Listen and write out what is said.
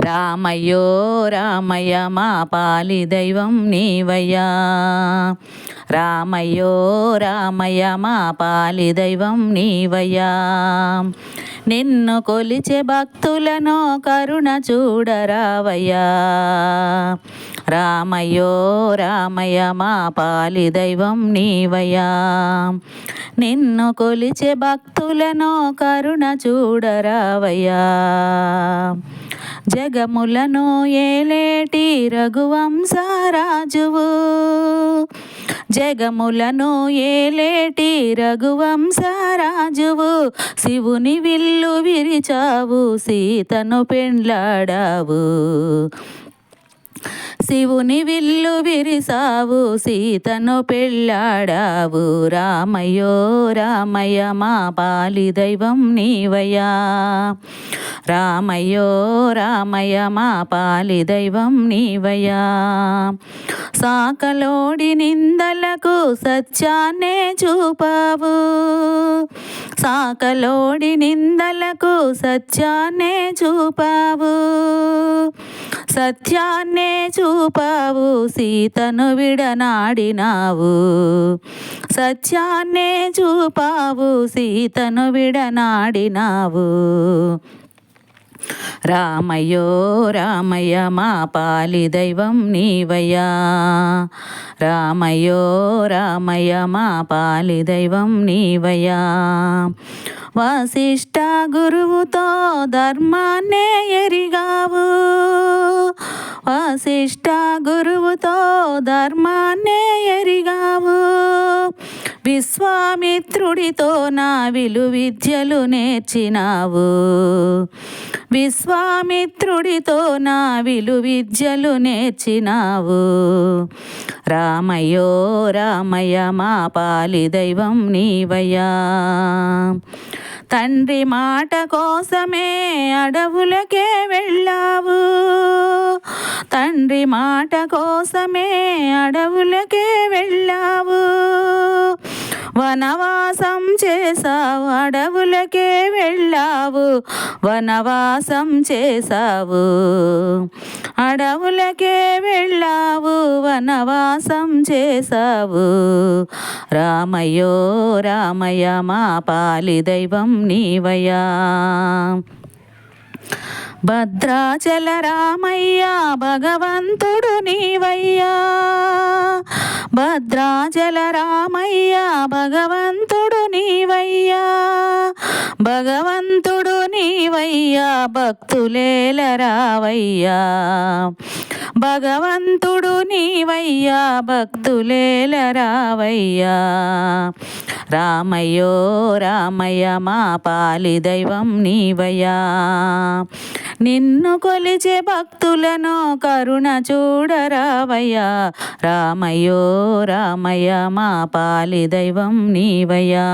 రామయ్యో రామయ్య మా పాలి దైవం నీవయ్యా. రామయ్యో రామయ్య మా పాలి దైవం నీవయ్యా. నిన్ను కొలిచే భక్తులను కరుణ చూడరావయ్యా. రామయ్యో రామయ్య మా పాలి దైవం నీవయ్యా. నిన్ను కొలిచే భక్తులను కరుణ చూడరావయ్యా. జగములను ఏలేటి రఘువంశరాజువు జగములను ఏలేటి రఘువంశరాజువు? శివుని విల్లు విరిచావు సీతను పెండ్లాడావు. శివుని విల్లు విరిసావు సీతను పెళ్ళాడావు. రామయ్యో రామయ్య మా పాలి దైవం నీవయ్యా. రామయ్యో రామయ్య మా పాలి దైవం నీవయ్యా. సాకలోడి నిందలకు సత్యాన్నే చూపావు. సాకలోడి నిందలకు సత్యాన్నే చూపావు. సత్యాన్నే చూపావు సీతను విడనాడినావు. సత్యాన్నే చూపావు సీతను విడనాడినావు. రామయ్యో రామయ్య మా పాలి దైవం నీవయ్యా. రామయ్యో రామయ్య మా పాలి దైవం నీవయ్యా. వశిష్ట గురువుతో ధర్మాన్నే ఎరిగావు. వశిష్ట గురువుతో ధర్మాన్నే ఎరిగావు. విశ్వామిత్రుడితో నా విలు విద్యలు నేర్చినావు. విశ్వామిత్రుడితో నా విలు విద్యలు నేర్చినావు. రామయ్యో రామయ్య మా పాలి దైవం నీవయ్యా. తండ్రి మాట కోసమే అడవులకే వెళ్ళావు. తండ్రి మాట కోసమే అడవులకే వెళ్ళావు. వనవాసం చేసావు అడవులకే వెళ్ళావు. వనవాసం చేసావు అడవులకే వెళ్ళావు. వనవాసం చేసావు రామయ్యో రామయ్య మా పాలి దైవం నీవయ్యా. భద్రాచల రామయ్యా భగవంతుడు నీవయ్యా. భద్రాచల రామయ్యా భగవంతుడు నీవయ్యా. భగవంతుడు నీవయ్యా భక్తులేల రావయ్యా భగవంతుడు నీవయ్యా భక్తులేల రావయ్యా రామయ్యో రామయ్య మా పాలి దైవం నీవయ్యా. నిన్ను కొలిచే భక్తులను కరుణ చూడరావయ్యా. రామయ్యో రామయ్య మా పాలి దైవం నీవయ్యా.